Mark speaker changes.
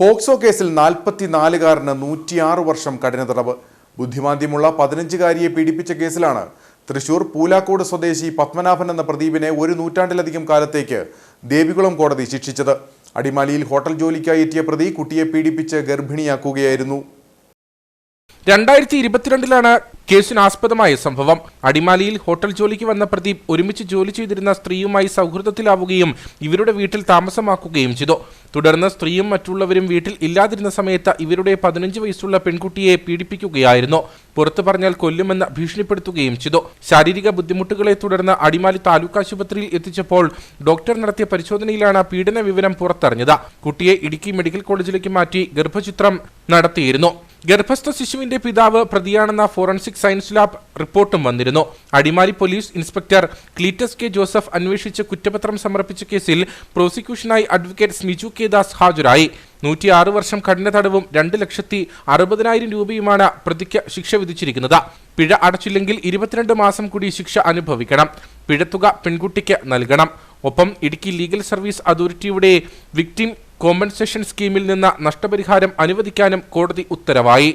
Speaker 1: POCSO കേസിൽ നാൽപ്പത്തിനാലുകാരന് നൂറ്റിയാറ് വർഷം കഠിന തടവ്. ബുദ്ധിമാന്ദ്യമുള്ള പതിനഞ്ചുകാരിയെ പീഡിപ്പിച്ച കേസിലാണ് തൃശൂർ പൂലാക്കോട് സ്വദേശി പത്മനാഭൻ എന്ന പ്രദീപിനെ ഒരു നൂറ്റാണ്ടിലധികം കാലത്തേക്ക് ദേവികുളം കോടതി ശിക്ഷിച്ചത്. അടിമാലിയിൽ ഹോട്ടൽ ജോലിക്കായി എത്തിയ പ്രതി കുട്ടിയെ പീഡിപ്പിച്ച് ഗർഭിണിയാക്കുകയായിരുന്നു.
Speaker 2: രണ്ടായിരത്തി ഇരുപത്തിരണ്ടിലാണ് കേസിനാസ്പദമായ സംഭവം. അടിമാലിയിൽ ഹോട്ടൽ ജോലിക്ക് വന്ന പ്രദീപ് ഒരുമിച്ച് ജോലി ചെയ്തിരുന്ന സ്ത്രീയുമായി സൗഹൃദത്തിലാവുകയും ഇവരുടെ വീട്ടിൽ താമസമാക്കുകയും ചെയ്തു. തുടർന്ന് സ്ത്രീയും മറ്റുള്ളവരും വീട്ടിൽ ഇല്ലാതിരുന്ന സമയത്ത് ഇവരുടെ പതിനഞ്ച് വയസ്സുള്ള പെൺകുട്ടിയെ പീഡിപ്പിക്കുകയായിരുന്നു. പുറത്തു പറഞ്ഞാൽ കൊല്ലുമെന്ന് ഭീഷണിപ്പെടുത്തുകയും ചെയ്തു. ശാരീരിക ബുദ്ധിമുട്ടുകളെ തുടർന്ന് അടിമാലി താലൂക്ക് ആശുപത്രിയിൽ എത്തിച്ചപ്പോൾ ഡോക്ടർ നടത്തിയ പരിശോധനയിലാണ് പീഡന വിവരം പുറത്തറിഞ്ഞത്. കുട്ടിയെ ഇടുക്കി മെഡിക്കൽ കോളേജിലേക്ക് മാറ്റി ഗർഭചിത്രം നടത്തിയിരുന്നു. ഗർഭസ്ഥ ശിശുവിന്റെ പിതാവ് പ്രതിയാണെന്ന ഫോറൻസിക് സയൻസ് ലാബ് റിപ്പോർട്ടും വന്നിരുന്നു. Adimali police inspector Cletus K Joseph അന്വേഷിച്ച് കുറ്റപത്രം സമർപ്പിച്ച കേസിൽ പ്രോസിക്യൂഷനായി അഡ്വക്കേറ്റ് സ്മിജു കെ ദാസ് ഹാജരായി. നൂറ്റിയാറ് വർഷം കഠിന തടവും രണ്ട് ലക്ഷത്തി അറുപതിനായിരം രൂപയുമാണ് പ്രതിക്ക് ശിക്ഷ വിധിച്ചിരിക്കുന്നത്. പിഴ അടച്ചില്ലെങ്കിൽ ഇരുപത്തിരണ്ട് മാസം കൂടി ശിക്ഷ അനുഭവിക്കണം. പിഴത്തുക പെൺകുട്ടിക്ക് നൽകണം. ഒപ്പം ഇടുക്കി ലീഗൽ സർവീസ് അതോറിറ്റിയുടെ വിക്ടിം കോമ്പൻസേഷൻ സ്കീമിൽ നിന്ന് നഷ്ടപരിഹാരം അനുവദിക്കാനും കോടതി ഉത്തരവായി.